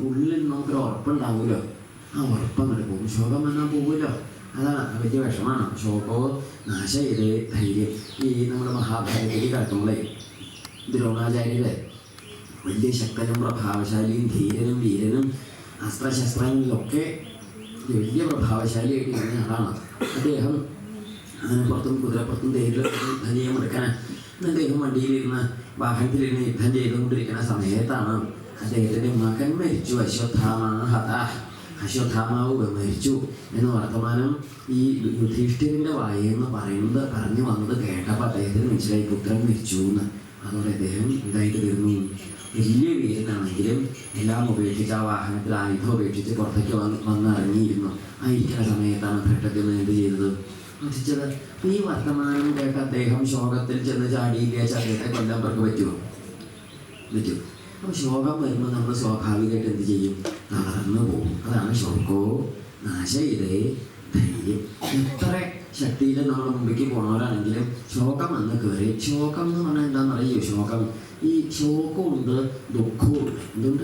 ഉള്ളിൽ നമുക്കൊരു ഉറപ്പുണ്ടാവുമല്ലോ? ആ ഉറപ്പം അങ്ങോട്ട് പോകും. ശോകം വന്നാൽ പോകുമല്ലോ അതാണ് വലിയ വിഷമാണ് ശോകവും നാശ ചെയ്ത് ധൈര്യം. ഈ നമ്മുടെ മഹാഭാരതത്തിൽ കിടക്കുമ്പോഴേ ദ്രോണാചാര്യര് വലിയ ശക്തനും പ്രഭാവശാലിയും ധീരനും വീരനും അസ്ത്രശസ്ത്രങ്ങളിലൊക്കെ വലിയ പ്രഭാവശാലിയായിട്ട് ഇരുന്ന ആളാണ്. അദ്ദേഹം ആനപ്പുറത്തും കുതിരപ്പുറത്തും ധൈര്യം യുദ്ധം ചെയ്യാൻ എടുക്കാൻ അദ്ദേഹം വണ്ടിയിലിരുന്ന് വാഹനത്തിലിരുന്ന് യുദ്ധം ചെയ്തുകൊണ്ടിരിക്കുന്ന സമയത്താണ് അദ്ദേഹത്തിന്റെ മകൻ മരിച്ചു അശ്വത്ഥാമ ഹത അശ്വത്ഥാമാവ് മരിച്ചു എന്ന വർത്തമാനം ഈ യുധിഷ്ഠിരന്റെ എന്ന് പറയുന്നത് പറഞ്ഞു വന്നത് കേട്ടപ്പോൾ അദ്ദേഹത്തിന് മനസ്സിലായി പുത്രൻ മരിച്ചു എന്ന് അതോടെ അദ്ദേഹം ഇതായിട്ട് തീർന്നു വലിയ വീരനാണെങ്കിലും എല്ലാം ഉപേക്ഷിച്ച് ആ വാഹനത്തിൽ ആയുധം ഉപേക്ഷിച്ച് പുറത്തേക്ക് വന്ന് വന്നിറങ്ങിയിരുന്നു. ആ ഇരിക്കുന്ന സമയത്താണ് ഭട്ടത്തിൽ നിന്ന് എന്ത് ചെയ്തത് വധിച്ചത് ഈ വർത്തമാനം കേട്ട അദ്ദേഹം ശോകത്തിൽ ചെന്ന് ചാടിയില്ല? ചാടിയത്തെ കൊല്ലാൻ പറ്റുമോ പറ്റും. അപ്പോൾ ശോകം വരുമ്പോൾ നമ്മൾ സ്വാഭാവികമായിട്ട് എന്ത് ചെയ്യും തളർന്നു പോകും. അതാണ് ശോകോ. നാശയിതേ ധൈര്യം. എത്ര ശക്തിയിൽ നമ്മൾ മുമ്പിലേക്ക് പോണവരാണെങ്കിലും ശോകം വന്ന് കയറി ശോകം എന്ന് പറഞ്ഞാൽ എന്താണെന്ന് അറിയോ? ശോകം. ഈ ശോകമുണ്ട് ദുഃഖവും എന്തുണ്ട്?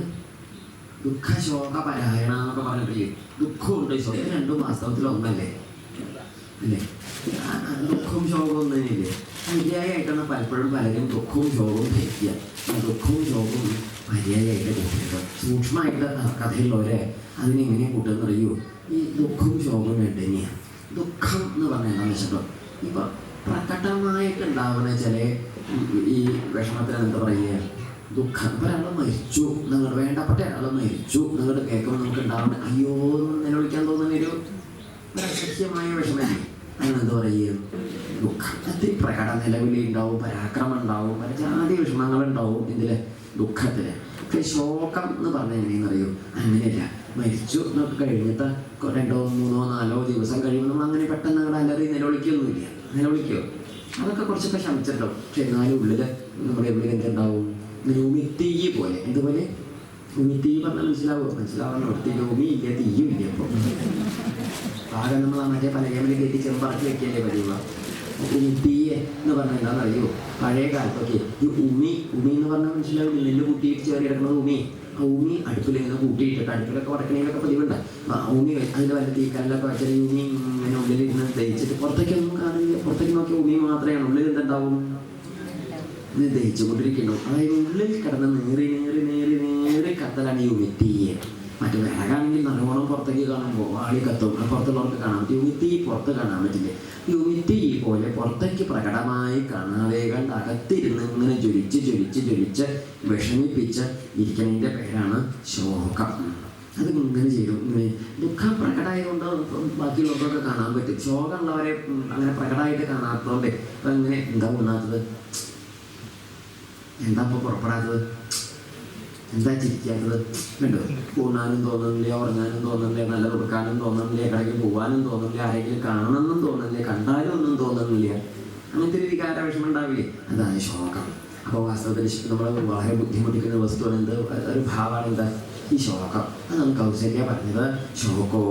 ദുഃഖ ശോക പരായണ എന്നൊക്കെ പറഞ്ഞിട്ടില്ലേ? ദുഃഖമുണ്ട്. ശോകം രണ്ടും വാസ്തവത്തിൽ ഒന്നല്ലേ അല്ലേ? ആ, ശോകം ദുഃഖവും ശോകവും ഒന്നും തന്നെയില്ലേ പര്യായമായിട്ടാണ് പലപ്പോഴും പലരും ദുഃഖവും ശോകവും ധരിക്കുക ആ ദുഃഖവും ശോകവും പര്യായമായിട്ട് കൂട്ടുന്നത് സൂക്ഷ്മമായിട്ട് കഥയുള്ളവരെ അതിനെങ്ങനെ എങ്ങനെ കൂട്ടുമെന്ന് അറിയൂ? ഈ ദുഃഖവും ശോകവും വേണ്ട തന്നെയാണ് ദുഃഖം എന്ന് പറഞ്ഞാൽ എന്താണെന്ന് വെച്ചിട്ടോ ഇപ്പൊ പ്രകടമായിട്ട് ഉണ്ടാവുന്ന ചില ഈ വിഷമത്തിന് എന്താ പറയുക? ദുഃഖം. ഒരാളെ മരിച്ചു നിങ്ങൾ വേണ്ടപ്പെട്ട ഒരാൾ മരിച്ചു നിങ്ങൾ കേൾക്കുമ്പോൾ നമുക്ക് ഉണ്ടാവുന്ന അയ്യോ എന്ന് വിളിക്കാൻ തോന്നുന്ന ഒരു അസഹ്യമായ വിഷമല്ലേ? അതിനെന്താ പറയുക ദുഃഖത്തിൽ പ്രകട നിലവിളി ഉണ്ടാവും പരാക്രമം ഉണ്ടാവും പല ജാതി വിഷമങ്ങളുണ്ടാവും ഇതിലെ ദുഃഖത്തിൽ. പക്ഷെ ശോകം എന്ന് പറഞ്ഞാൽ എങ്ങനെയെന്ന് അറിയോ അങ്ങനെയല്ല. മരിച്ചു എന്നൊക്കെ കഴിഞ്ഞിട്ട് രണ്ടോ മൂന്നോ നാലോ ദിവസം കഴിയുമ്പോൾ നമ്മൾ അങ്ങനെ പെട്ടെന്ന് അങ്ങോട്ട് അലറി നിലവിളിക്കൊന്നുമില്ല. നിലവിളിക്കോ? അതൊക്കെ കുറച്ചൊക്കെ ശമിച്ചിട്ടുണ്ടാവും പക്ഷെ എന്നാലും ഉള്ളിൽ നമ്മുടെ ഉള്ളിൽ എന്തുണ്ടാവും ഉമിത്തീ പോലെ. എന്തുപോലെ ഉമിത്തീ പറഞ്ഞാൽ മനസ്സിലാവുമോ മനസ്സിലാവാൻ ഒത്തിരി ഉമി ഇല്ല തീയും ഇല്ല അപ്പോൾ ആകെ നമ്മൾ ആ മറ്റേ പലകേമൽ കയറ്റി ചെമ്പറക്കി വെക്കിയല്ലേ പതിവ്. ഉമിത്തീയെ എന്ന് പറഞ്ഞാൽ എന്താണെന്ന് അറിയോ പഴയ കാലത്തൊക്കെ ഈ ഉമി ഉമി എന്ന് പറഞ്ഞാൽ മനസ്സിലാവും. നെല്ല് കൂട്ടിയിട്ട് ചേറി കിടക്കുന്നത് ഉമി. ആ ഉമി അടുപ്പിൽ കൂട്ടിയിട്ട് അടുപ്പിലൊക്കെ വടക്കണേലൊക്കെ പതിവുണ്ട്. ഉമി അതിൽ വല്ല തീക്കല്ലൊക്കെ വെച്ചാൽ ഉമി ഇങ്ങനെ ഉള്ളിൽ ഇരുന്ന് ദഹിച്ചിട്ട് പുറത്തേക്കൊന്നും കാണില്ല പുറത്തേക്ക് നോക്കിയ ഉമി മാത്രമേ ഉള്ളിൽ എന്തുണ്ടാവും? ഇത് ദഹിച്ചുകൊണ്ടിരിക്കുന്നു. അതായത് ഉള്ളിൽ കിടന്ന് നേറി നേറി നേറി നേറി കത്തലാണ് ഉമിത്തി മറ്റു വിറകാണെങ്കിൽ നല്ലോണം പുറത്തേക്ക് കാണുമ്പോൾ ആളി കത്തും പുറത്തുള്ളവർക്ക് കാണാൻ പറ്റും. യുമിത്തി പുറത്ത് കാണാൻ പറ്റില്ല? യുമിത്തി പോലെ പുറത്തേക്ക് പ്രകടമായി കാണാതെ കണ്ട് അകത്തിരുന്ന് ഇങ്ങനെ ജ്വലിച്ച് ജ്വലിച്ച് ജ്വലിച്ച് വിഷമിപ്പിച്ച് ഇരിക്കുന്നതിന്റെ പേരാണ് ശോകം. അത് ഇങ്ങനെ ചെയ്യും ഇങ്ങനെ ദുഃഖം പ്രകടമായതുകൊണ്ട് ബാക്കിയുള്ളവർക്കൊക്കെ കാണാൻ പറ്റും. ശോകമുള്ളവരെ അങ്ങനെ പ്രകടമായിട്ട് കാണാത്തതുകൊണ്ട് ഇങ്ങനെ എന്താ ഉണ്ണാത്തത് എന്താ ഇപ്പോൾ പുറപ്പെടാത്തത്? എന്താ ചിരിക്കാത്തത്? കണ്ടോ ഊണാനും തോന്നുന്നില്ല ഉറങ്ങാനും തോന്നുന്നില്ല നല്ല കൊടുക്കാനും തോന്നുന്നില്ല കടയ്ക്ക് പോകാനും തോന്നുന്നില്ല ആരെങ്കിലും കാണണമെന്നും തോന്നുന്നില്ല കണ്ടാലും ഒന്നും തോന്നുന്നില്ല? അങ്ങനത്തെ ഒരു വികാര വിഷമം ഉണ്ടാവില്ലേ? അതാണ് ശോകം. അപ്പോൾ വാസ്തവത്തിൽ നമ്മൾ വളരെ ബുദ്ധിമുട്ടിക്കുന്ന വസ്തുവാണ് എന്ത്? ഒരു ഭാവമാണ് എന്താ? ഈ ശോകം. അതാണ് കൗസല്യ പറഞ്ഞത്. ശോകോ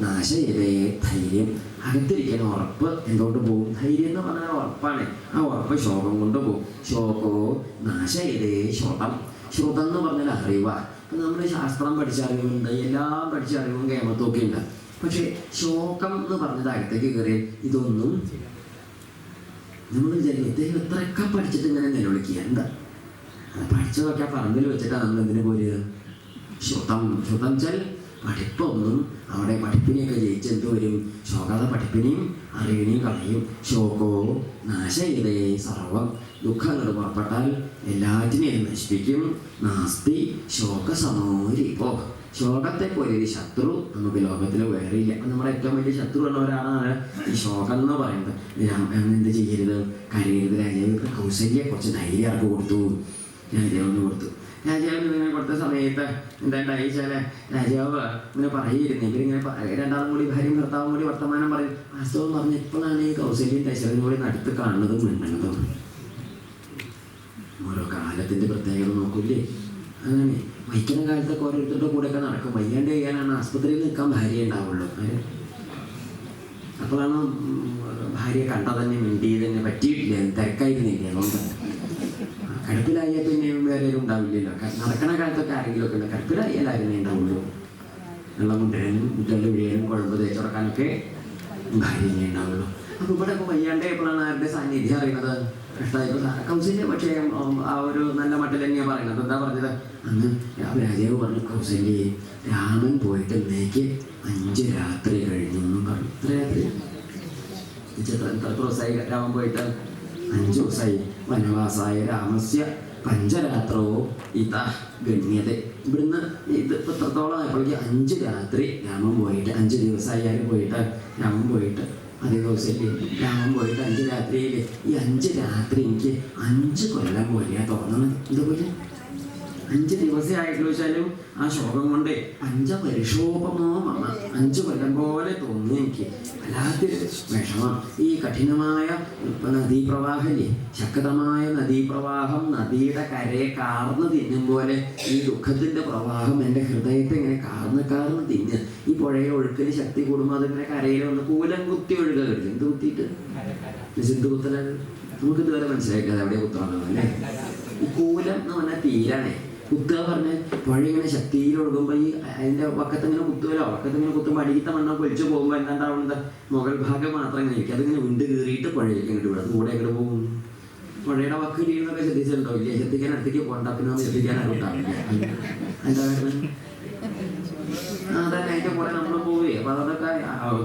നാശയതേ ധൈര്യം. അകത്തിരിക്കുന്ന ഉറപ്പ് എന്തുകൊണ്ട് പോകും ധൈര്യം എന്ന് പറഞ്ഞാൽ ഉറപ്പാണ്. ആ ഉറപ്പ് ശോകം കൊണ്ട് പോകും ശോകോ നാശയതേ ശോകം. ശ്രുതം എന്ന് പറഞ്ഞാൽ അറിവാ നമ്മൾ ശാസ്ത്രം പഠിച്ച അറിവുണ്ട് എല്ലാം പഠിച്ച അറിവും കേമത്തൊക്കെ ഉണ്ട്. പക്ഷെ ശോകം എന്ന് പറഞ്ഞത് അകത്തേക്ക് കയറി ഇതൊന്നും നമ്മൾ വിചാരിക്കും എത്രയൊക്കെ പഠിച്ചിട്ട് ഇങ്ങനെ നിലവിളിക്കുക? എന്താ? പഠിച്ചതൊക്കെ പറമ്പിൽ വെച്ചിട്ടാണ് നമ്മൾ എന്തിനു പോരുക? ശ്രുതം ശ്രുതം വെച്ചാൽ പഠിപ്പൊന്നും അവിടെ പഠിപ്പിനെയൊക്കെ ജയിച്ചെന്ത് വരും? ശോകാത പഠിപ്പിനെയും അറിവിനെയും കളയും. ശോകോ നാശയിലേ സർവം? ദുഃഖങ്ങൾ പുറപ്പെട്ടാൽ എല്ലാറ്റിനെയും നശിപ്പിക്കും. നാസ്തി ശോകസമോരിപ്പോ ശോകത്തെ പോലെ ഒരു ശത്രു നമുക്ക് ലോകത്തിൽ വേറെ ഇല്ല നമ്മുടെ ഏറ്റവും വലിയ ശത്രു ഒരാളാണ് ഈ ശോകം എന്ന് പറയുന്നത്. എന്ത് ചെയ്യരുത്? കരയരുത്. രാജാവ് കൗശല്യെ കുറച്ച് ധൈര്യം അവർക്ക് കൊടുത്തു. രാജാവിന് കൊടുത്തു. രാജാവിന് ഇങ്ങനെ കൊടുത്ത സമയത്ത് എന്താണ്ടായി വെച്ചാൽ രാജാവ് ഇങ്ങനെ പറയുന്നു ഇവരിങ്ങനെ രണ്ടാളും കൂടി ഭാര്യയും ഭർത്താവും കൂടി വർത്തമാനം പറയും. അസുഖം പറഞ്ഞ് ഇപ്പോഴാണ് ഈ കൗശല്യം ദശരഥനും കൂടി അടുത്ത് കാണുന്നതും മിണ്ടണതും. ഓരോ കാലത്തിന്റെ പ്രത്യേകത നോക്കൂലേ അങ്ങനെ വൈക്കുന്ന കാലത്തൊക്കെ ഓരോരുത്തരുടെ കൂടെയൊക്കെ നടക്കും. വയ്യാണ്ട് ചെയ്യാനാണ് ആസ്പത്രിയിൽ നിൽക്കാൻ ഭാര്യ ഉണ്ടാവുള്ളൂ? അപ്പോഴാണ് ഭാര്യ കണ്ട തന്നെ മിണ്ടി തന്നെ പറ്റിയിട്ടില്ല. തിരക്കായിരുന്നില്ല അതുകൊണ്ട് കടുപ്പിലായാൽ പിന്നെ വേറെ ഉണ്ടാവില്ലല്ലോ. നടക്കണ കാലത്തൊക്കെ ആരെങ്കിലും ഒക്കെ ഉണ്ട്. കിടപ്പിലായാൽ ആരെന്നെ ഉണ്ടാവുള്ളൂ. വെള്ളം കൊണ്ടുവരാനും മുറ്റൽ വീഴാനും കുഴമ്പ് തേച്ചുടക്കാനൊക്കെ ഭാര്യനെ ഉണ്ടാവുള്ളൂ. അപ്പോൾ ഇവിടെ ഇപ്പൊ വയ്യാണ്ടായപ്പോഴാണ് ആരുടെ സാന്നിധ്യം അറിയുന്നത്? കൗസല്യ പക്ഷേ ആ ഒരു നല്ല മട്ടിൽ തന്നെയാണ് പറയുന്നത്. എന്താ പറഞ്ഞത്? അന്ന് രാജാവ് പറഞ്ഞു കൗസല്യെ രാമൻ പോയിട്ട് ഇന്നേക്ക് അഞ്ച് രാത്രി കഴിഞ്ഞു എന്നും പറഞ്ഞു. രാത്രി? എത്ര ദിവസമായി രാമൻ പോയിട്ട്? അഞ്ച് ദിവസമായി. വനവാസായ രാമസ്യ പഞ്ചരാത്രോ ഇത ഗണ്യത. ഇവിടുന്ന് ഇത് എത്രത്തോളം ആയപ്പോഴേക്ക് അഞ്ച് രാത്രി രാമൻ പോയിട്ട് അഞ്ച് ദിവസമായാലും പോയിട്ട്? രാമൻ പോയിട്ട്. അതേ ദിവസമില്ലേ രാമൻ പോയിട്ട് അഞ്ച് രാത്രിയില്ലേ ഈ അഞ്ച് രാത്രി എനിക്ക് അഞ്ച് കൊല്ലം പോലെയാ തോന്നണം ഇതുപോലെ? അഞ്ച് ദിവസമേ ആയിട്ടുള്ളൂ വെച്ചാലും ആ ശോകം കൊണ്ട് അഞ്ച മമ അഞ്ചു കൊല്ലം പോലെ തോന്നി എനിക്ക്. വല്ലാത്തൊരു വിഷമം. ഈ കഠിനമായ ഇപ്പൊ നദീപ്രവാഹല്ലേ? ശക്തമായ നദീപ്രവാഹം നദിയുടെ കരയെ കാർന്ന് തിന്നും പോലെ ഈ ദുഃഖത്തിന്റെ പ്രവാഹം എന്റെ ഹൃദയത്തെ ഇങ്ങനെ കാർന്ന് കാർന്ന് തിന്ന്. ഈ പുഴയിൽ ഒഴുക്കിന് ശക്തി കൂടുമ്പോൾ അതിങ്ങനെ കരയിൽ വന്ന് കൂലം കുത്തി ഒഴുക കിട്ടും എന്ത് കുത്തിയിട്ട്? സിന്ധു കുത്തലാണ് നമുക്ക് ഇതുവരെ അവിടെ കുത്തണം അല്ലേ? കൂലം എന്ന് പറഞ്ഞാൽ തീരാണേ. കുത്തുക പറഞ്ഞ പുഴ ഇങ്ങനെ ശക്തിയിൽ ഒഴുകുമ്പോൾ ഈ അതിന്റെ വക്കത്ത് ഇങ്ങനെ കുത്തുമല്ലോ വക്കത്ത് ഇങ്ങനെ കുത്തുമ്പോൾ അടിയത്തെ മണ്ണൊക്കെ ഒഴിച്ചു പോകുമ്പോൾ എന്താണ്ടാവുന്നത് മുകൾ ഭാഗം മാത്രം ഇങ്ങനെ ഇരിക്കും. അതിങ്ങനെ വിണ്ട് കീറിയിട്ട് പുഴയിലേക്ക് ഇങ്ങോട്ട് വിടും. കൂടെ എങ്ങോട്ട് പോകും? പുഴയുടെ വക്ക് ഇരിക്കുന്നതൊക്കെ ശ്രദ്ധിച്ചിട്ടുണ്ടോ? ഇല്ലേ? ശ്രദ്ധിക്കാൻ അടുത്തേക്ക് പോകണ്ട. പിന്നെ ശ്രദ്ധിക്കാൻ അറിയില്ല എന്താ കാരണം അതന്നെ അതിന്റെ കൂടെ നമ്മൾ പോവുകയെ അപ്പൊ അതൊക്കെ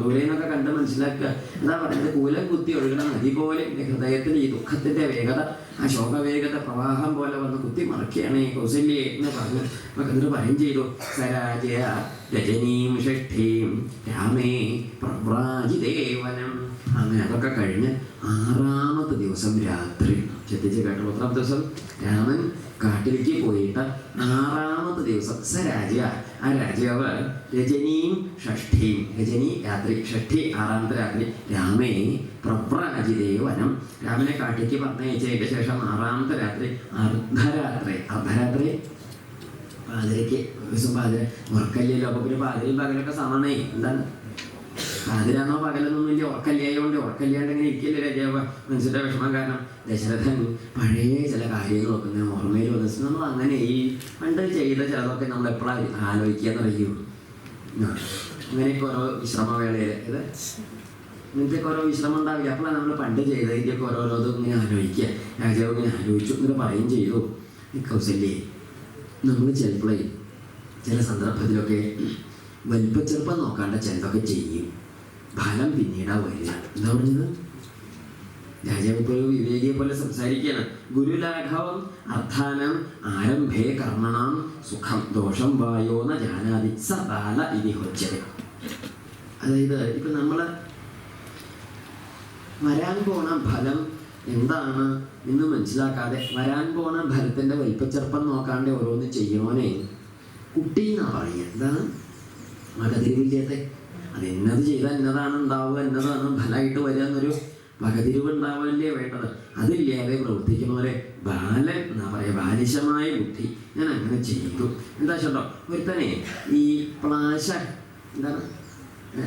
ദൂരെ നിന്നൊക്കെ കണ്ട് മനസ്സിലാക്കുക എന്താ പറയുന്നത്? കൂലം കുത്തി ഒഴുകണം. നദി പോലെ എന്റെ ഹൃദയത്തിൽ ഈ ദുഃഖത്തിന്റെ വേഗത ആ ശോകവേഗത പ്രവാഹം പോലെ വന്ന് കുത്തി മറക്കുകയാണ് ഈ കൗസല്യെ എന്ന് പറഞ്ഞു എന്നിട്ട് പറയും ചെയ്തു. സരാജയ രജനീം ഷഷ്ഠീം രാമേ പ്രവ്രാജിദേവനം. അങ്ങനെ അതൊക്കെ കഴിഞ്ഞ് ആറാമത്തെ ദിവസം രാത്രി. ശ്രദ്ധിച്ച് കേട്ടോ പത്താമത്തെ ദിവസം രാമൻ കാട്ടിലേക്ക് പോയിട്ട് ആറാമത്തെ ദിവസം സ രാജ ആ രാജാവ് രജനിയും ഷഷ്ഠിയും രജനി രാത്രി ഷഷ്ഠി ആറാമത്തെ രാത്രി. രാമേ പ്രവ്രാജിതേ വനം രാമനെ കാട്ടിലേക്ക് പറഞ്ഞയച്ചതിന് ശേഷം ആറാമത്തെ രാത്രി അർദ്ധരാത്രി. അർദ്ധരാത്രി പാതിരയ്ക്ക് ദിവസം പാതിര. ഉറക്കല്ലല്ലോ അപ്പൊ പിന്നെ പാതിരയും പകലൊക്കെ സമണേ എന്താണ്? പാതിരാന്നോ പകലൊന്നും വലിയ ഉറക്കല്ലായോണ്ട് ഉറക്കല്ലാണ്ട് ഇങ്ങനെ ഇരിക്കില്ല രാജാവ്. മനസ്സിന്റെ വിഷമം കാരണം ദശരഥൻ പഴയ ചില കാര്യങ്ങളൊക്കെ ഇങ്ങനെ ഓർമ്മയിൽ വന്നു നമ്മൾ അങ്ങനെ ഈ പണ്ട് ചെയ്ത ചിലതൊക്കെ നമ്മൾ എപ്പോഴാണ് ആലോചിക്കാന്ന് അറിയൂ അങ്ങനെ ഓരോ വിശ്രമവേളയിൽ ഇത് ഇങ്ങനത്തെ ഓരോ വിശ്രമം ഉണ്ടാവില്ല? അപ്പോഴാണ് നമ്മൾ പണ്ട് ചെയ്തതിന്റെയൊക്കെ ഓരോരോതും ഇങ്ങനെ ആലോചിക്കുക. രാജാവ് ഇങ്ങനെ ആലോചിച്ചു എന്നിട്ട് പറയും ചെയ്തു. കൗസല്യേ നമ്മൾ ചിലപ്പോഴേ ചില സന്ദർഭത്തിലൊക്കെ വലിപ്പച്ചെറുപ്പം നോക്കാണ്ട് ചിലതൊക്കെ ചെയ്യും. ഫലം പിന്നീടാ വരിക എന്താ പറഞ്ഞത്? രാജാവിപ്പോൾ വിവേകിയെ പോലെ സംസാരിക്കുകയാണ്. ഗുരുലാഘവം അർത്ഥാനം ആരംഭേ കർമ്മണം സുഖം ദോഷം വായോന ജാനാതി സ സബാല ഇനി ഹൊച്ചത് അതായത് ഇപ്പൊ നമ്മൾ വരാൻ പോണ ഫലം എന്താണ് എന്ന് മനസ്സിലാക്കാതെ വരാൻ പോണ ഫലത്തിന്റെ വലിപ്പച്ചെറുപ്പം നോക്കാണ്ട് ഓരോന്ന് ചെയ്യുവാനേ കുട്ടി എന്നാ പറയുക. എന്താണ്? മകതിരിവില്ലാത്ത അത് എന്നത് ചെയ്താൽ എന്നതാണ് ഉണ്ടാവുക എന്നതാണ് ഫലമായിട്ട് വരിക എന്നൊരു വകതിരിവ് ഉണ്ടാവുകയല്ലേ വേണ്ടത്. അതില്ലാതെ പ്രവർത്തിക്കുന്നവരെ ബാലൻ എന്നാ പറയുക ബാലിശമായ ബുദ്ധി ഞാൻ അങ്ങനെ ചെയ്തു എന്താ ചേട്ടോ ഒരുത്തനെ ഈ പ്ലാശ എന്താണ്?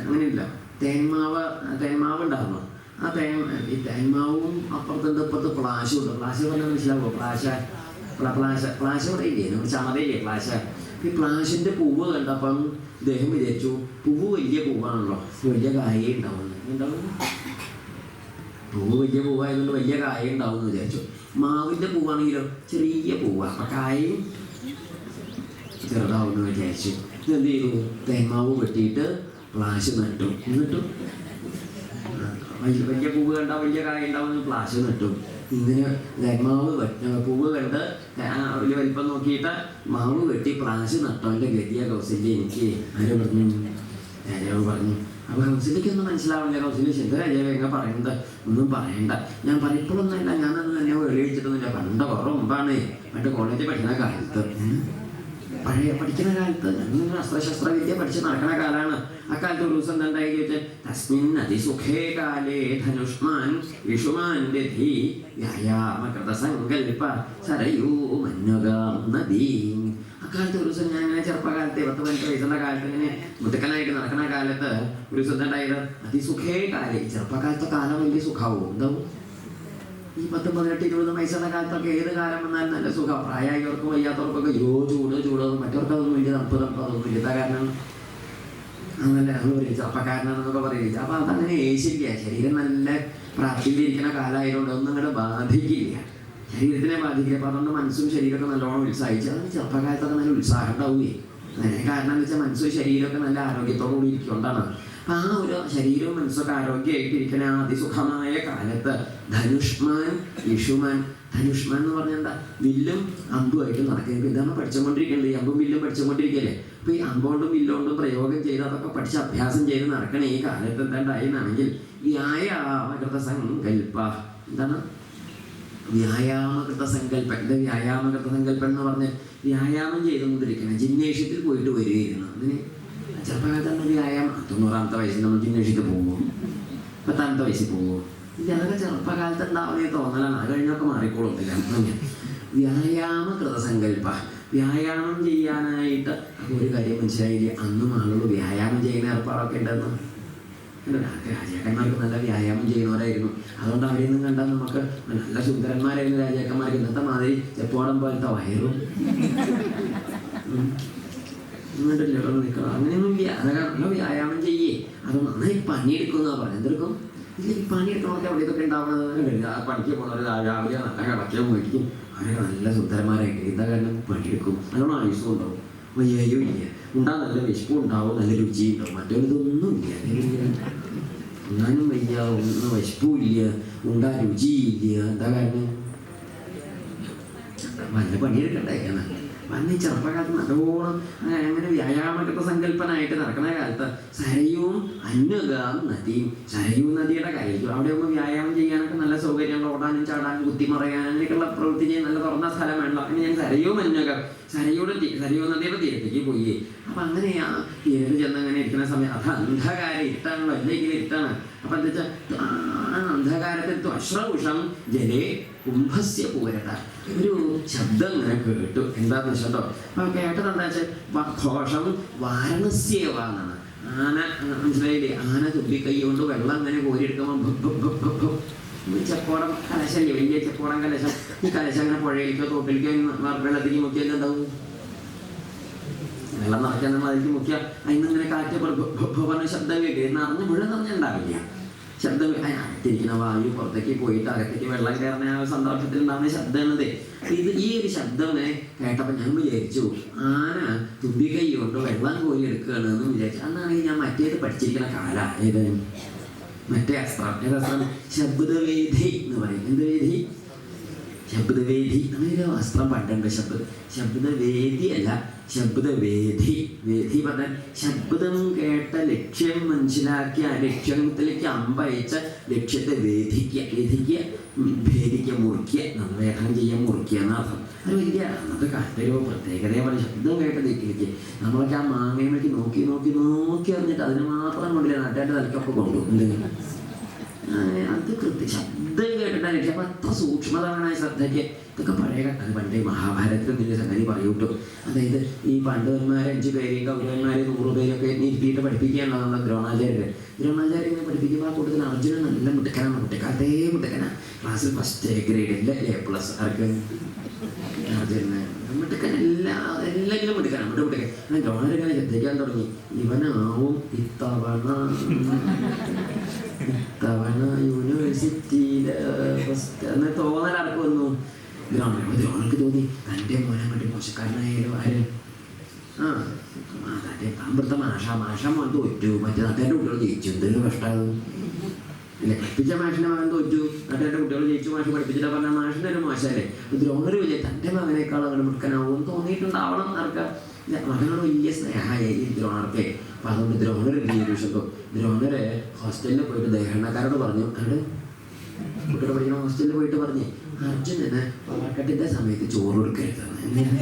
അങ്ങനെയല്ല. തേന്മാവ് തേന്മാവ് ഉണ്ടായിരുന്നു. ആ തേ ഈ തേന്മാവും അപ്പുറത്തുണ്ട് ഇപ്പുറത്ത് പ്ലാശും ഉണ്ട് പ്ലാശ പറഞ്ഞാൽ മനസ്സിലാവുമോ? പ്ലാശ പ്ല- പ്ലാശ. പ്ലാശ ഇല്ലേ? നമ്മൾ ചമതയില്ലേ പ്ലാശ. ഈ പ്ലാശിന്റെ പൂവ് കണ്ടപ്പം ഇദ്ദേഹം വിചാരിച്ചു പൂവ് വലിയ പൂവാണല്ലോ വലിയ കായേ ഉണ്ടാവുന്നു ഉണ്ടാവും പൂവ്? വലിയ പൂവായതുകൊണ്ട് വലിയ കായ ഉണ്ടാവുമെന്ന് വിചാരിച്ചു. മാവിന്റെ പൂവാണെങ്കിലോ? ചെറിയ പൂവാണ് അപ്പൊ കായയും ചെറുതാവുമെന്ന് വിചാരിച്ചു. എന്ത് ചെയ്തു? തേങ്ങാവ് വെട്ടിയിട്ട് പ്ലാശ് നട്ടു. എന്നിട്ടും വലിയ പൂവ് കണ്ട വലിയ കായ ഉണ്ടാവുന്ന പ്ലാശ് നട്ടു. ഇങ്ങനെ തേന്മാവ് വെട്ട പൂവ് കണ്ട് ഒരു വലിപ്പം നോക്കിയിട്ട് മാവ് വെട്ടി പ്രാശ് നട്ടവന്റെ ഗതിയ കൗസല്യ എനിക്ക് ആര് പറഞ്ഞു? രാജാവ് പറഞ്ഞു. അപ്പൊ കൗസല്യക്കൊന്നും മനസ്സിലാവില്ല. കൗസല്യ ശരി രാജാവ് എങ്ങനെ പറയണ്ട? ഒന്നും പറയണ്ട. ഞാൻ പറയപ്പോഴൊന്നുമല്ല ഞാനത് തന്നെ വെളിയിച്ചിട്ടൊന്നുമില്ല പണ്ട് കുറവ് മുമ്പാണ്. പണ്ട് കോളേജിൽ പഠിക്കുന്ന കാലത്ത്. പഴയ പഠിക്കുന്ന കാലത്ത് ഞങ്ങൾ അസ്ത്രശസ്ത്ര വിദ്യ പഠിച്ച് നടക്കുന്ന കാലാണ്. അക്കാലത്ത് ഒരു ദിവസം എന്തായി ചോദിച്ചാൽ തസ്മിൻ അതിസുഖേ കാലേ ധനുഷ്മാൻ വിഷുമാൻ രഥി വ്യായാമകൃത സങ്കല്പ സരയൂ മഞ്ഞുകാം നദീ. അക്കാലത്ത് ഒരു ദിവസം ഞാൻ ഇങ്ങനെ ചെറുപ്പകാലത്ത് പത്ത് പതിനെട്ട് വയസ്സുള്ള കാലത്ത് ഇങ്ങനെ മുതുക്കനായിട്ട് നടക്കുന്ന കാലത്ത് ഒരു ദിവസം ഉണ്ടായത് അതിസുഖേ കാലേ. ചെറുപ്പകാലത്തെ കാലം വലിയ സുഖാവും. എന്താവും? ഈ പത്ത് പതിനെട്ട് ഇരുപത് വയസ്സുള്ള കാലത്തൊക്കെ ഏത് കാലം വന്നാലും നല്ല സുഖം. പ്രായമായവർക്കും വയ്യാത്തവർക്കൊക്കെ യോ ചൂട് ചൂട് മറ്റവർക്ക് അതൊന്നും വലിയ തണുപ്പ് തണുപ്പ് അതൊന്നും ഇല്ല കാരണം? അങ്ങനെ അത് പറയും ചെറുപ്പക്കാരനാണെന്നൊക്കെ പറയുന്നത് അപ്പൊ അതങ്ങനെ ഏശില്ല ശരീരം നല്ല പ്രാപ്തിയിലിരിക്കുന്ന കാലമായതുകൊണ്ട് ഒന്നും അങ്ങോട്ട് ബാധിക്കില്ല. ശരീരത്തിനെ ബാധിക്കില്ല. അപ്പൊ അതുകൊണ്ട് മനസ്സും ശരീരമൊക്കെ നല്ലോണം ഉത്സാഹിച്ച് അത് ചെറുപ്പകാലത്തൊക്കെ നല്ല ഉത്സാഹം ഉണ്ടാവുകയും. കാരണം എന്ന് വെച്ചാൽ മനസ്സും ശരീരമൊക്കെ നല്ല ആരോഗ്യത്തോടു കൂടി ഇരിക്കൊണ്ടാണ് ആ ഒരു ശരീരവും മനസ്സൊക്കെ ആരോഗ്യമായിട്ടിരിക്കുന്ന അതിസുഖമായ കാലത്ത് ധനുഷ്മാൻ യശുമാൻ ധനുഷ്മാൻ എന്ന് പറഞ്ഞാൽ എന്താ? വില്ലും അമ്പുമായിട്ട് നടക്കുന്നത് ഇതാണ് പഠിച്ചുകൊണ്ടിരിക്കുന്നത് ഈ അമ്പും വില്ലും പഠിച്ചുകൊണ്ടിരിക്കല്ലേ അപ്പൊ ഈ അമ്പുകൊണ്ടും വില്ലുകൊണ്ടും പ്രയോഗം ചെയ്ത് അതൊക്കെ പഠിച്ച് അഭ്യാസം ചെയ്ത് നടക്കണേ ഈ കാലത്ത് എന്താണ്ടായി എന്നാണെങ്കിൽ വ്യായാമകൃത സങ്കല്പ എന്താണ്? വ്യായാമകൃത സങ്കല്പം എന്താ വ്യായാമകൃത സങ്കല്പം എന്ന് പറഞ്ഞാൽ വ്യായാമം ചെയ്തുകൊണ്ടിരിക്കണം ജിംനേഷ്യത്തിൽ പോയിട്ട് വരികയായിരുന്നു. അതിന് ചെറുപ്പകാലത്ത് വ്യായാമം തൊണ്ണൂറാമത്തെ വയസ്സിൽ നമ്മൾ ജിംനേഷ്യത്തിൽ പോകുമോ പത്താമത്തെ വയസ്സിൽ പോകുമോ ഇത് അതൊക്കെ ചെറുപ്പകാലത്ത് ഉണ്ടാവുന്നേ തോന്നലാണ്. അത് കഴിഞ്ഞൊക്കെ മാറിക്കോളും. വ്യായാമ കൃതസങ്കല്പ. വ്യായാമം ചെയ്യാനായിട്ട് ഒരു കാര്യം മനസ്സിലായില്ലേ? അന്നും ആളുകൾ വ്യായാമം ചെയ്യുന്ന ഏർപ്പാടൊക്കെ ഉണ്ടെന്ന്. രാജാക്കന്മാർക്ക് നല്ല വ്യായാമം ചെയ്യുന്നവരായിരുന്നു. അതുകൊണ്ട് അവിടെ നിന്നും കണ്ടാൽ നമുക്ക് നല്ല സുന്ദരന്മാരായിരുന്നു രാജാക്കന്മാർക്ക്. ഇന്നത്തെ മാതിരി ചെപ്പോടം പോലത്തെ വയറും. ഇങ്ങോട്ടില്ല അവിടെ നിൽക്കണം. അങ്ങനെയൊന്നും ഇല്ല. അതൊക്കെ നല്ല വ്യായാമം ചെയ്യേ. അത് നന്നായി പണിയെടുക്കുന്ന പറഞ്ഞു എന്തെടുക്കും? ഇല്ല ഈ പണിയെടുക്കണമൊക്കെ അവിടെ ഇതൊക്കെ ഉണ്ടാവുന്നത്? ആ പണിക്ക് പോകുന്നവർ രാവിലെ നല്ല കിടക്കുക മേടിക്കും അവരൊക്കെ നല്ല സുന്ദരന്മാരായിട്ട് ഇതാ കാരണം പണിയെടുക്കും. നല്ലോണം ആയുസ്സും ഉണ്ടാവും. വയ്യായും ഇല്ല. ഉണ്ടാവും നല്ല വിശപ്പും ഉണ്ടാവും. നല്ല രുചിയും ഉണ്ടാവും. മറ്റൊരിതൊന്നും ഇല്ല. ഉണ്ണാനും വയ്യ ഒന്ന് വിശപ്പും ഇല്ല. ഉണ്ടാ രുചിയില്ല എന്താ കാരണം നല്ല പണിയെടുക്കണ്ടേ? ഈ ചെറുപ്പകാലത്ത് നല്ലോണം അങ്ങനെ വ്യായാമകൃത സങ്കല്പനായിട്ട് നടക്കുന്ന കാലത്ത് സരയും അന്നുക നദിയും സരയൂ നദിയുടെ കരയിലും അവിടെ ഒന്ന് വ്യായാമം ചെയ്യാനൊക്കെ നല്ല സൗകര്യങ്ങൾ ഓടാനും ചാടാനും കുത്തിമറയാനും അങ്ങനെയൊക്കെയുള്ള പ്രവൃത്തി ചെയ്യാൻ നല്ല തുറന്ന സ്ഥലമാണല്ലോ അങ്ങനെ ഞാൻ സരയും അന്നുക സരയുടെ സരയൂ നദിയുടെ തീരത്തേക്ക് പോയി. അപ്പൊ അങ്ങനെയാണ് ഏത് ചെന്ന് അങ്ങനെ ഇരിക്കുന്ന സമയം. അത് അന്ധകാരം ഇരുട്ടാണല്ലോ. എന്തെങ്കിലും ഇരുട്ടാണ്. അപ്പൊ എന്താ വെച്ചാൽ അന്ധകാരത്തിൽ അശ്രൂഷം ജലേ കുംഭസ്യ പൂരത. ഒരു ശബ്ദം ഇങ്ങനെ കേട്ടു. എന്താന്ന് വെച്ചോ അപ്പൊ കേട്ടത് എന്താ വെച്ചാൽ ഘോഷം വാരണസ്യവാന്നാണ് ആന മനസ്സിലായില്ലേ? ആന തുമ്പിക്കൈ കൊണ്ട് വെള്ളം അങ്ങനെ കോരിയെടുക്കുമ്പോൾ ചെപ്പോടം കലശല്ലേ? വലിയ ചെപ്പോടം കലശം. ഈ കലശം അങ്ങനെ പുഴയിലേക്കോ തോട്ടിലേക്കോ വെള്ളത്തിലേക്ക് മുക്കിയാൽ എന്താവും? വെള്ളം നിറയ്ക്കാൻ നമ്മൾ അതിലേക്ക് നോക്കിയാൽ അതിന് ഇങ്ങനെ കാറ്റ് പറഞ്ഞ ശബ്ദം കേൾക്കുക. നിറഞ്ഞ് മുഴുവൻ നിറഞ്ഞുണ്ടാവില്ല. ശബ്ദം അകത്തിരിക്കുന്ന വായു പുറത്തേക്ക് പോയിട്ട് അകത്തേക്ക് വെള്ളം കയറുന്ന ആ സന്ദർഭത്തിൽ ഉണ്ടാകുന്ന ശബ്ദമാണത്. ഇത് ഈ ഒരു ശബ്ദം കേട്ടപ്പോൾ ഞാൻ വിചാരിച്ചു ആന തുമ്പിക്കൈ കൊണ്ട് വെള്ളം കോരി എടുക്കുകയാണ് എന്ന് വിചാരിച്ചു. അന്നാണെങ്കിൽ ഞാൻ മറ്റേത് പഠിച്ചിരിക്കുന്ന കാല ഏത്? മറ്റേ അസ്ത്രം. ഏത് ശബ്ദവേദി എന്ന് പറയും. എന്ത് വേദി? ശബ്ദവേദി. അങ്ങനെ വസ്ത്രം പണ്ടുണ്ട് ശബ്ദ ശബ്ദവേദി അല്ല ശബ്ദവേദി. വേദി പറഞ്ഞാൽ ശബ്ദം കേട്ട ലക്ഷ്യം മനസ്സിലാക്കി ആ ലക്ഷ്യത്തിലേക്ക് അമ്പയച്ച ലക്ഷ്യത്തെ വേദിക്കുക വേദിക്കുക ഭേദിക്കുക മുറിക്കുക നമ്മൾ ചെയ്യാൻ മുറിക്കുക എന്നർത്ഥം അത് വലിയ അന്നത്തെ കാലത്തെ ഒരു പ്രത്യേകതയെ ശബ്ദം കേട്ട ദിക്കിലേക്ക് നമ്മളൊക്കെ ആ മാങ്ങയിലേക്ക് നോക്കി നോക്കി നോക്കി അറിഞ്ഞിട്ട് അതിന് മാത്രം കൊണ്ടില്ല നാട്ടുകാരുടെ തലക്കൊക്കെ കൊണ്ടു എന്തെങ്കിലും അത് കൃത്യ ശബ്ദം കേട്ടിട്ടാണ് അപ്പൊ അത്ര സൂക്ഷ്മതാണ് ശ്രദ്ധയ്ക്ക്. ഇതൊക്കെ പഴയ അത് പണ്ടേ മഹാഭാരതത്തിൽ നിന്റെ സംഗതി പറയൂട്ടോ അതായത് ഈ പണ്ഡിതന്മാരെ അഞ്ചു പേരെയും കൗരവന്മാരെ നൂറ് പേരൊക്കെ ഇരുത്തിയിട്ട് പഠിപ്പിക്കുകയാണല്ലോ ദ്രോണാചാര്യർ ദ്രോണാചാര്യ പഠിപ്പിക്കുമ്പോൾ ആ കൂട്ടത്തിൽ അർജുനൻ നല്ല മുട്ടക്കനാണ്. മുട്ടക്ക അതേ മുട്ടക്കനാണ് ക്ലാസ്സിൽ ഫസ്റ്റ് ഗ്രേഡ് എ പ്ലസ് ആർക്ക് അർജുനന് മിടുക്കൻ എല്ലാ എല്ലാത്തിലും മിടുക്കനാണ്. മിടു മിടുക്കൻ അങ്ങനെ ദ്രോണരിങ്ങനെ ശ്രദ്ധിക്കാൻ തുടങ്ങി. ഇവനാവും ഇത്തവണ. ഇത്തവണ യൂണിവേഴ്സിറ്റിയിലെ ഫസ്റ്റ് എന്ന് തോന്നൽ ആർക്ക് വന്നു. ദ്രോണർ ദ്രോണർക്ക് തോന്നി തന്റെ മോനെ കണ്ടി മോശക്കാരനായാലും ആര്? ആ തന്റെ താമ്പത്തെ മാഷ. മാഷ മോൻ തോറ്റു. മറ്റേ നാട്ടുകാരുടെ കുട്ടികൾ ജയിച്ചു. എന്തൊരു കഷ്ടമാകും ഇല്ല പഠിപ്പിച്ച മാഷിന്റെ മകൻ തോറ്റു. അദ്ദേഹത്തെ കുട്ടികൾ ജയിച്ചു. മാഷ് പഠിപ്പിച്ചിട്ട് പറഞ്ഞ മാഷിന്റെ ഒരു മോശമല്ലേ? ദ്രോണർ വലിയ തന്റെ മകനേക്കാൾ അവന് മുടുക്കനാവും തോന്നിയിട്ടുണ്ടാവണം നടക്ക മകനോട് വലിയ സ്നേഹമായി ദ്രോണർക്ക്. അപ്പൊ അതുകൊണ്ട് ദ്രോണർ ചോദിച്ചപ്പോ ദ്രോണര് ഹോസ്റ്റലിൽ പോയിട്ട് ദഹരണക്കാരോട് പറഞ്ഞു അവിടെ കുട്ടികൾ പഠിക്കണ ഹോസ്റ്റലിൽ പോയിട്ട് പറഞ്ഞേ അർജുനന് പാക്കട്ടിന്റെ സമയത്ത് ചോറ് കൊടുക്കരുതെന്ന്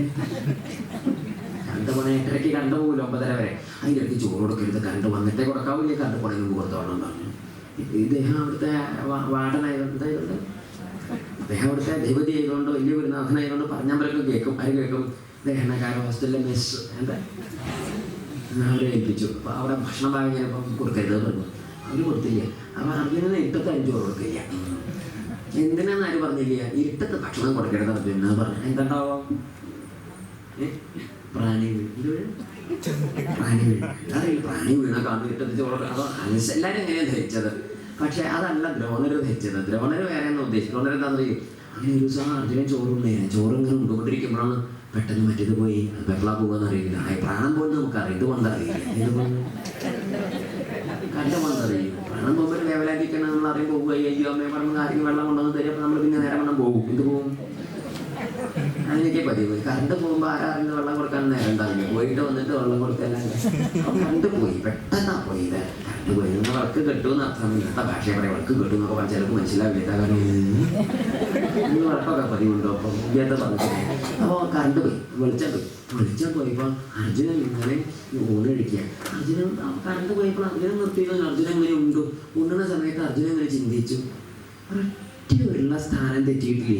കണ്ടു പോണ എട്ടരയ്ക്ക് കണ്ടു പോകില്ല ഒമ്പതര വരെ. അതിനിടയ്ക്ക് ചോറ് കൊടുക്കരുത്. കണ്ടു വന്നിട്ടേ കൊടുക്കാവില്ലേ കണ്ടു പോണെങ്കിൽ പുറത്തോളം പറഞ്ഞു. ഇദ്ദേഹം അവിടുത്തെ വാർഡനായതുകൊണ്ട് അദ്ദേഹം അവിടുത്തെ അധിപതി ആയതുകൊണ്ട് വലിയ ഗുരുനാഥനായതുകൊണ്ട് പറഞ്ഞവരൊക്കെ കേൾക്കും ആര് കേൾക്കും? ദഹനക്കാര ഹോസ്റ്റലിലെ മെസ് എന്താ? അവരെ ഏൽപ്പിച്ചു. അപ്പൊ അവിടെ ഭക്ഷണം പാകം ചിലപ്പം കൊടുക്കരുത് പറഞ്ഞു. അവർ കൊടുത്തില്ല. അപ്പോൾ അർജുനന് ഇട്ടത്തെ അഞ്ചു ചോറ് കൊടുക്കില്ല. എന്തിനാന്ന് ആര് പറഞ്ഞില്ല? ഇരുട്ടത്ത് ഭക്ഷണം കൊടുക്കരുത് അർജുനെന്ന് പറഞ്ഞു. എന്താണ്ടാവോ? പ്രാണി? പ്രാണി വീഴും. പ്രാണി വീണ കണ്ടിട്ട് എല്ലാവരും എങ്ങനെയാണ് ധരിച്ചത്? പക്ഷെ അതല്ല ദ്രോണര് ധരിച്ചത്. ദ്രോണര് വേറെ എന്നാ ഉദ്ദേശിച്ചത്? ദ്രോണര് എന്താ അറിയും അങ്ങനെ ഒരു ദിവസം അർജുനൻ ചോറുണ്ടേ ചോറ് ഇങ്ങനെ ഉണ്ടുകൊണ്ടിരിക്കുമ്പോഴാണ് പെട്ടെന്ന് മറ്റേത് പോയി. വെള്ള പോകാന്ന് അറിയില്ല. ആ പ്രാണം പോലും നമുക്കറിയാം ഇത് കൊണ്ടറിയില്ല ഇത് കൊണ്ട് കണ്ട കൊണ്ടറിയും പ്രാണം പോകുമ്പോൾ ലെവലാക്കിക്കണം നമ്മൾ അറിയും പോകുക അയ്യോ അമ്മയെ പറഞ്ഞ ആരെങ്കിലും വെള്ളം കൊണ്ടുവന്ന് തരും. നമ്മൾ പിന്നെ നേരം വണ്ണം പോകും. ഇത് പോകും? അതിനൊക്കെ പതിവ്. കറണ്ട് പോകുമ്പോൾ ആരാറിന് വെള്ളം കൊടുക്കാൻ നേരം ഉണ്ടാവില്ല. പോയിട്ട് വന്നിട്ട് വെള്ളം കൊടുക്കലാണ് കറണ്ട് പോയി. പെട്ടെന്നാ പോയി കറണ്ട് പോയി. നിങ്ങൾ വർക്ക് കെട്ടുമെന്ന് അർത്ഥം ഇന്നത്തെ ഭാഷ പറയാം വർക്ക് കെട്ടും എന്നൊക്കെ പറഞ്ഞാൽ ചിലപ്പോൾ മനസ്സിലാവില്ല. കാരണം ഇന്ന് വിളക്കൊക്കെ പതിവുണ്ടോ? അപ്പം ഇല്ലാത്ത പറഞ്ഞിട്ട് അപ്പോൾ കറണ്ട് പോയി. വെളിച്ചം പോയി. വെളിച്ചം പോയപ്പോൾ അർജുനൻ ഇങ്ങനെ ഊണഴിക്കുക അർജുനൻ കറണ്ട് പോയപ്പോൾ അർജുനൻ നിർത്തിയിരുന്നു അർജുനൻ ഇങ്ങനെ ഉണ്ടു. ഉണ്ണുന്ന സമയത്ത് അർജുനൻ ഇങ്ങനെ ചിന്തിച്ചു. ഉള്ള സ്ഥാനം തെറ്റിയിട്ടില്ലേ?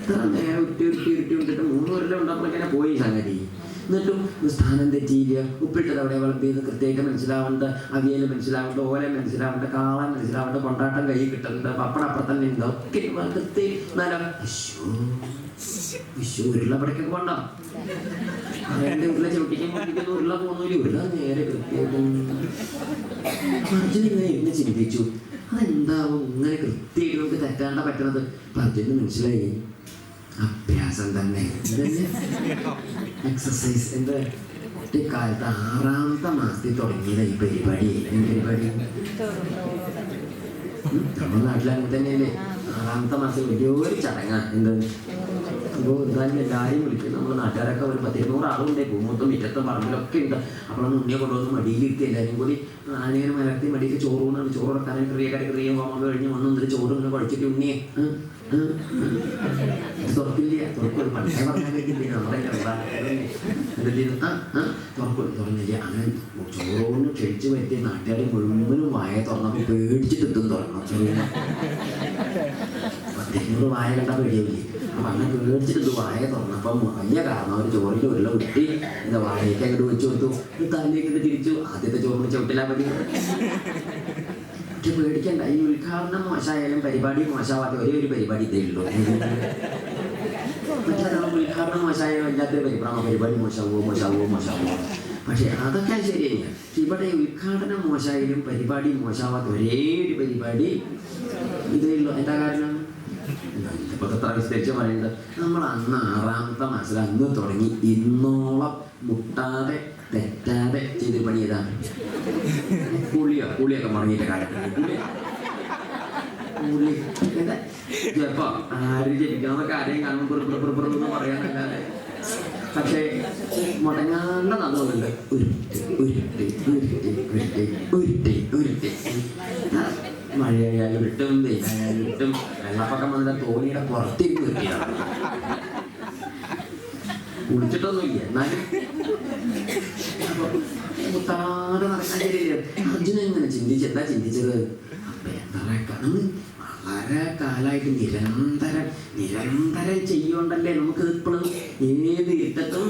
ഇത്ര മൂന്ന് കൊല്ലം ഉണ്ടപ്പോഴേക്കാനെ പോയി സംഗതി. എന്നിട്ടും സ്ഥാനം തെറ്റിയില്ല. ഉപ്പിട്ടത് അവിടെ വളർത്തിയത് കൃത്യമായിട്ട് മനസ്സിലാവേണ്ട അവിയൽ മനസ്സിലാവേണ്ട ഓല മനസ്സിലാവേണ്ട കാള മനസ്സിലാവേണ്ട കൊണ്ടാട്ടം കൈ കിട്ടുന്നുണ്ട് പപ്പടപ്പുറത്തന്നെ ഉണ്ടോ കൃത്യം എന്നാലോ വിഷു ഉരുളപ്പടക്കൊക്കെ വേണ്ട ഉരുള ചവിട്ടിക്കാൻ ഉരുള പോകുന്നില്ല ഉരുള നേരെ അർജുൻ ചിന്തിച്ചു. അതെന്താവും? ഇങ്ങനെ കൃത്യമായിട്ട് നമുക്ക് തെറ്റാണ്ട പറ്റണത്. അർജുന് മനസ്സിലായി. അഭ്യാസം തന്നെ. എക്സസൈസ് എന്താ? കുട്ടിക്കാലത്ത് ആറാമത്തെ മാസത്തിൽ തുടങ്ങിയത് ഈ പരിപാടി. പരിപാടി? നമ്മുടെ നാട്ടിൽ തന്നെയല്ലേ? ആറാമത്തെ മാസം വലിയൊരു ചടങ്ങാ. എന്ത്? അപ്പോൾ എന്തായാലും എല്ലാവരെയും വിളിക്കും. നമ്മൾ നാട്ടുകാരൊക്കെ ഒരു പത്തിരുന്നൂറ് ആളുണ്ടേ. ഭൂമത്തും മിറ്റത്തും പറമ്പിലൊക്കെ ഉണ്ട്. അപ്പോൾ മുന്നേ കൊണ്ടുവന്ന് മടിയിലിരുത്തി എല്ലാവരും കൂടി ആനിങ്ങനെ മലർത്തി മടിയിൽ ചോറ് കൊണ്ടാണ് ചോറ് കൊടുക്കാനും കറിയ കറി ചെറിയ പോകുമ്പോൾ കഴിഞ്ഞ് വന്ന് എന്നിട്ട് ചോറ് ഇങ്ങനെ കഴിച്ചിട്ട് ഉണ്ണിയെ തുറക്കില്ല? തുറക്കൊരു പണ്ടേ പറഞ്ഞാൽ കേൾക്കില്ല നമ്മുടെ എന്നിട്ട് ആ ആ തുറക്കും തുറന്നില്ല? അങ്ങനെ ചോറോന്ന് ക്ഷണിച്ച് പറ്റിയ നാട്ടുകാർ മുഴുവനും വായ തുറന്നപ്പോൾ പേടിച്ചിട്ട് എത്തും തുറന്നു. ചെറിയ വായ കണ്ടാൽ പേടിയാവില്ലേ? അപ്പൊ അങ്ങനെ പേടിച്ചിട്ട് ഇത് വായ തുറന്നപ്പം വലിയ കാരണം ഒരു ചോറിൽ ഉരുള കുട്ടി എന്താ വായയ്ക്ക് അങ്ങോട്ട് വെച്ച് കൊടുത്തു. തലേക്ക് തിരിച്ചു. ആദ്യത്തെ ചോറിന് ചവിട്ടില്ലാ മതി. പക്ഷെ പേടിക്കണ്ട. ഈ ഉദ്ഘാടനം മോശമായാലും പരിപാടി മോശമാവാത്ത ഒരേ ഒരു പരിപാടി ഇതേ ഉള്ളൂ. മറ്റേ ഉദ്ഘാടനം മോശമായാലും വല്ലാത്തൊരു പരിഭ്രമ പരിപാടി മോശമാവോ മോശമാവോ മോശമാവോ. പക്ഷെ അതൊക്കെ ശരി തന്നെയാണ് ഇവിടെ ഉദ്ഘാടനം മോശമായാലും പരിപാടി മോശമാവാത്ത ഒരേ ഒരു പരിപാടി ഇതേ ഉള്ളൂ. എന്താ കാരണം? എത്ര പറയുന്നത് നമ്മൾ അന്ന് ആറാമത്തെ മാസത്തിൽ അന്ന് തുടങ്ങി. ഇന്നോളം മുട്ടാതെ തെറ്റാതെ ചെയ്ത് പണി ഏതാണ് പുളിയോ. പുളിയൊക്കെ മുടങ്ങിയിട്ട് കാലത്ത്? പുളി. പുളി. ചിലപ്പോ ആര് ജനിക്കാന്നൊക്കെ ആരെയും കാണുമ്പോൾ പറയാനല്ലാതെ. പക്ഷേ മുടങ്ങാണ്ട നടന്നുണ്ട് ഉരുട്ടി ഉരുട്ടി ഉരുട്ടി ഉരുട്ടി ഉരുട്ടി ഉരുട്ടി. മഴയായാലും ഇട്ടും വെയിലായാലും ഇട്ടും. വെള്ളപ്പൊക്കം വന്നിട്ട് തോണിയുടെ പുറത്തേക്ക് കിട്ടിയാണ് കുളിച്ചിട്ടൊന്നുമില്ല എന്നാലും. മുത്താതെ നടക്കാൻ ഇങ്ങനെ ചിന്തിച്ച് എന്താ ചിന്തിച്ചത്? അപ്പൊ എന്താ നമ്മൾ വളരെ കാലമായിട്ട് നിരന്തരം നിരന്തരം ചെയ്യണ്ടല്ലേ നമുക്ക് ഇപ്പോഴും ഏത് ഇട്ടത്തും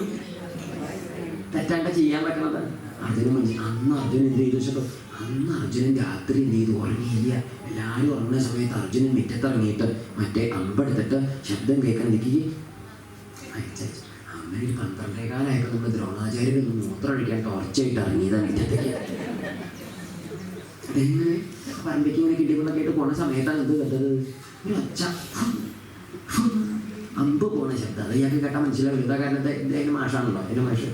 തെറ്റാണ്ട് ചെയ്യാൻ പറ്റണത്? അതിന് മുന്നേ അന്ന് അതിന് എന്ത് ചെയ്തു? വെച്ചപ്പോ അന്ന് അർജുനൻ രാത്രി എന്ത് ചെയ്തു? ഉറങ്ങിയില്ല. എല്ലാവരും ഉറങ്ങുന്ന സമയത്ത് അർജുനൻ മുറ്റത്തിറങ്ങിയിട്ട് മറ്റേ കമ്പെടുത്തിട്ട് ശബ്ദം കേൾക്കാൻ നിൽക്കുകയും അങ്ങനെ ഒരു പന്ത്രണ്ടേകാലായപ്പോൾ നമ്മൾ ദ്രോണാചാര്യൻ ഒന്ന് മൂത്രം അടിക്കാൻ ടോർച്ചായിട്ട് ഇറങ്ങിയതാണ് മുറ്റത്തേക്ക്. അതെങ്ങനെ പറമ്പയ്ക്ക് ഇങ്ങനെ കിട്ടിയപ്പോഴൊക്കെ ആയിട്ട് പോണ സമയത്താണ് എന്ത് കണ്ടത്? ഒരു ഒച്ച. അമ്പ് പോണ ശബ്ദം. അത് ഇയാൾക്ക് കേട്ടാൽ മനസ്സിലാവില്ല. കാരണം ഇതിന് മാഷാണല്ലോ. അതിന് മാഷ്.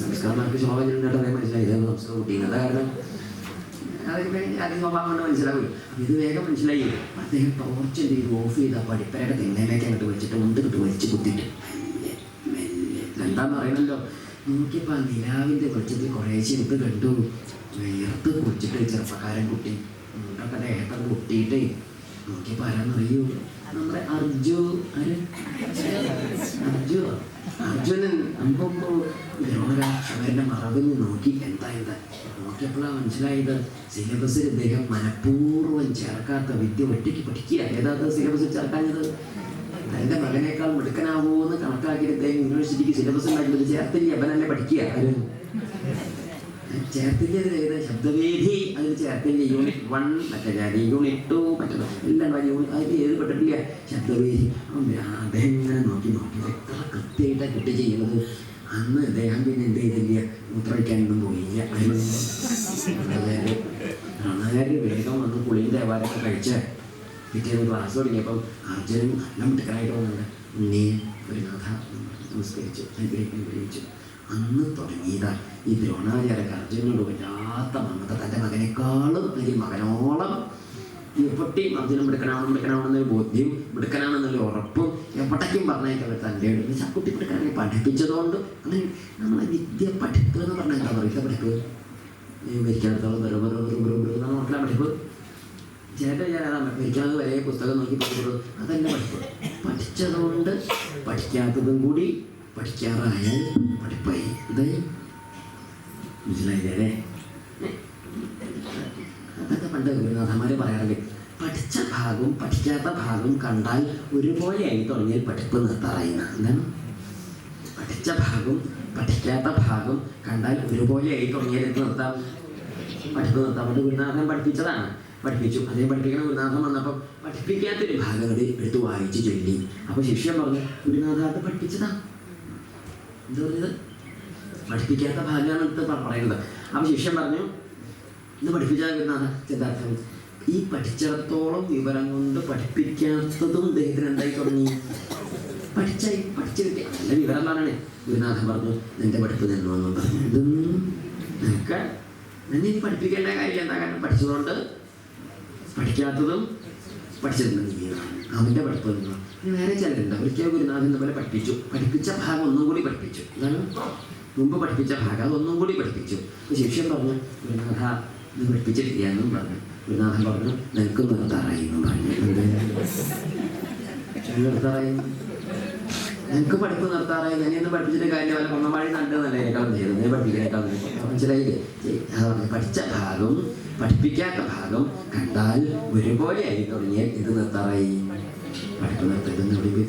സംസ്കാരമാർക്ക് ചെല്ലിട്ട് അറിയാൻ മനസ്സിലായി ഇതാണ് സംസ്കൃത കുട്ടീനെ അതാ കാരണം? അതിന് അത് സ്വഭാവം കൊണ്ട് ഇത് വേഗം മനസ്സിലായി. അദ്ദേഹം ടോർച്ച് എന്ത് ചെയ്തു ഓഫ് ചെയ്ത് ആ പടിപ്പരയുടെ തെന്നേലേക്ക് അങ്ങോട്ട് വെച്ചിട്ട് മുണ്ട് കിട്ട് വലിച്ച് കുത്തിട്ട് മെല്ലെ മെല്ലെ. എന്താന്ന് അറിയണല്ലോ? നോക്കിയപ്പോൾ ആ നിലാവിന്റെ വെളിച്ചത്തിൽ കുറേശ്ശെ ഇത് കണ്ടു. വേർത്ത് കുടിച്ചിട്ട് ചെറുപ്പക്കാരൻ കുട്ടി. മുണ്ടൊക്കെ ദേഹത്തൊക്കെ കുട്ടിയിട്ട് നോക്കിയപ്പോൾ ആരാന്നറിയൂ? നമ്മുടെ അർജു അർജു. അർജുനൻ അമ്പമ്പോ ദ്രോണരാക്ഷവരുടെ മറവിന് നോക്കി എന്താ ഇത് നോക്കിയപ്പോഴാണ് മനസ്സിലായത് സിലബസിൽ ഇദ്ദേഹം മനഃപൂർവം ചേർക്കാത്ത വിദ്യ ഒറ്റയ്ക്ക് പഠിക്കുക ഏതാ സിലബസിൽ ചേർക്കാഞ്ഞത്? തന്റെ മകനേക്കാൾ മിടുക്കനാവോ എന്ന് കണക്കാക്കിയിട്ട് ഇദ്ദേഹം യൂണിവേഴ്സിറ്റിക്ക് സിലബസ് ഉണ്ടാക്കിയത്. ചേർത്തില്ല? അവനല്ലേ പഠിക്കുക. ചേർത്തില്ല? ശബ്ദവേദി? അതിൽ പിന്നെ യൂണിറ്റ് വൺ മറ്റേ യൂണിറ്റ് ടു മറ്റേ എല്ലാം യൂണിറ്റ് അതിൽ ഏത് പെട്ടിട്ടില്ല? ശബ്ദവേദി അതെങ്ങനെ നോക്കി നോക്കി എത്ര കൃത്യമായിട്ടാണ് കുട്ടി ചെയ്യുന്നത്. അന്ന് അദ്ദേഹം പിന്നെ എന്ത് ചെയ്തില്ല? മൂത്രമൊഴിക്കാനൊന്നും പോയില്ല. അണകാരി വേഗം വന്ന് പുളിയും ദേവാലയൊക്കെ കഴിച്ച് പിറ്റേന്ന് ക്ലാസ് തുടങ്ങിയപ്പം അർജുനും നല്ല മിടുക്കനായിട്ട് വന്നിട്ട് ഒരു കഥ നമസ്കരിച്ചു. അനുഗ്രഹിക്കാൻ ഉപയോഗിച്ചു അന്ന് തുടങ്ങിയതാ. ഈ ദ്രോണാചാര്യ അർജുനനോട് വല്ലാത്ത മമത തന്റെ മകനേക്കാളും അല്ലെങ്കിൽ മകനോളം. എപ്പട്ടി അർജുനൻ മിടുക്കനാവണം മിടുക്കനാവണമെന്നൊരു ബോധ്യം മിടുക്കനാണെന്നൊരു ഉറപ്പും എപ്പോഴേക്കും പറഞ്ഞേക്കാൻ തന്റെ ചക്കുട്ടി മിടുക്കനാണെങ്കിൽ പഠിപ്പിച്ചതുകൊണ്ട് അങ്ങനെ നമ്മളെ വിദ്യ പഠിപ്പ് എന്ന് പറഞ്ഞാൽ എന്താ പറയുക? പഠിപ്പ്. മരിക്കാത്തോളം വെറു വെറു വെറു വെറു വെറു എന്നാണ് മക്കളെ പഠിപ്പ്. ചേട്ടൻ ഞാൻ അതാ മരിക്കാതെ വരെ പുസ്തകം നോക്കി പഠിക്കുന്നത് അതല്ല പഠിപ്പ്. പഠിച്ചതുകൊണ്ട് പഠിക്കാത്തതും കൂടി പഠിക്കാറായാൽ പഠിപ്പായി. ഇത് മനസ്സിലായില്ലേ അതൊക്കെ പണ്ട് ഗുരുനാഥന്മാർ പറയാറുണ്ട്. പഠിച്ച ഭാഗവും പഠിക്കാത്ത ഭാഗവും കണ്ടാൽ ഒരുപോലെയായി തുടങ്ങിയാൽ പഠിപ്പ് നിർത്താറായി. എന്താണ്? പഠിച്ച ഭാഗം പഠിക്കാത്ത ഭാഗം കണ്ടാൽ ഒരുപോലെയായി തുടങ്ങിയാൽ എന്ത് നിർത്താം? പഠിപ്പ് നിർത്താം. പണ്ട് ഗുരുനാഥൻ പഠിപ്പിച്ചതാണ്. പഠിപ്പിച്ചു. അതേ പഠിപ്പിക്കണ ഗുരുനാഥൻ വന്നപ്പം പഠിപ്പിക്കാത്തൊരു ഭാഗങ്ങൾ എടുത്ത് വായിച്ച് ചൊല്ലി. അപ്പോൾ ശിഷ്യൻ പറഞ്ഞു ഗുരുനാഥ അത് പഠിപ്പിച്ചതാ. എന്താ പറഞ്ഞത് പഠിപ്പിക്കാത്ത ഭാഗമാണ് ഇത് പറയുന്നത്. അപ്പം ശിഷ്യൻ പറഞ്ഞു ഇത് പഠിപ്പിച്ചാൽ എന്നാണ് ചിന്താർത്ഥം ഈ പഠിച്ചിടത്തോളം വിവരം കൊണ്ട് പഠിപ്പിക്കാത്തതും ഇദ്ദേഹത്തിന് എന്തായി തുടങ്ങി? പഠിച്ചായി പഠിച്ചു നല്ല വിവരം പറഞ്ഞേ ഗുരുനാഥൻ പറഞ്ഞു നിന്റെ പഠിപ്പ് എന്ന് പറഞ്ഞു. ഇതൊന്നും നിനക്ക് നിന്നെ ഇനി പഠിപ്പിക്കേണ്ട കാര്യം എന്താ? കാരണം പഠിച്ചതുകൊണ്ട് പഠിക്കാത്തതും പഠിച്ചിട്ടുണ്ട് നീ അവന്റെ പഠിപ്പ് നിന്നു ഇനി വേറെ ചിലരുണ്ട്. ഒരിക്കൽ ഗുരുനാഥൻ പോലെ പഠിപ്പിച്ചു. പഠിപ്പിച്ച ഭാഗം ഒന്നും കൂടി പഠിപ്പിച്ചു. അതാണ് മുമ്പ് പഠിപ്പിച്ച ഭാഗം അതൊന്നും കൂടി പഠിപ്പിച്ചു. അപ്പോൾ ശിഷ്യൻ പറഞ്ഞു ഗുരുനാഥ ഇത് പഠിപ്പിച്ചിട്ടില്ല എന്നും പറഞ്ഞു. ഗുരുനാഥൻ പറഞ്ഞു നിനക്ക് നിർത്താറായി എന്നും പറഞ്ഞു. നിർത്താറായി എനിക്ക് പഠിപ്പ് നിർത്താറായി? ഞാൻ ഇന്ന് പഠിപ്പിച്ചിട്ട് കാര്യം വല്ല കൊന്നമാഴി നല്ലതല്ലേക്കാളും ചെയ്തു. നീ പഠിപ്പിക്കാനേക്കാളും മനസ്സിലായില്ലേ? പഠിച്ച ഭാഗം പഠിപ്പിക്കാത്ത ഭാഗം കണ്ടാൽ ഒരുപോലെ ആയി തുടങ്ങിയാൽ ഇത് നിർത്താറായി. പഠിപ്പ് നിർത്തരുതെന്ന് ഇവിടെ പോയി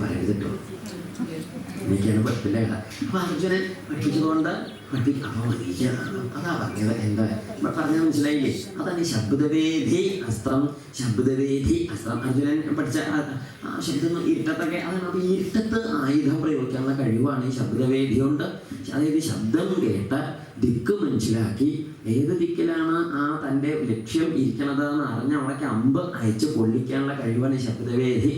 എനിക്കാണ് പഠിപ്പില്ല അപ്പൊ അർജുനൻ പഠിപ്പിച്ചതുകൊണ്ട് എനിക്ക് അതാ പറഞ്ഞത് എന്താ? പറഞ്ഞത് മനസ്സിലായില്ലേ? അതാണ് ശബ്ദവേദി അസ്ത്രം ശബ്ദവേദി അസ്ത്രം അർജുനൻ പഠിച്ച ആ- ശബ്ദം ഇരുട്ടത്തൊക്കെ അതാണ് അപ്പൊ ഇരുട്ടത്ത് ആയുധം പ്രയോഗിക്കാനുള്ള കഴിവാണ് ഈ ശബ്ദവേദി കൊണ്ട്. അതായത് ശബ്ദം കേട്ട ദിക്ക് മനസ്സിലാക്കി ഏത് ദിക്കിലാണ് ആ തന്റെ ലക്ഷ്യം ഇരിക്കണത് എന്ന് അറിഞ്ഞ അവിടേക്ക് അമ്പ് അയച്ച് കൊള്ളിക്കാനുള്ള കഴിവാണ് ശബ്ദവേദി.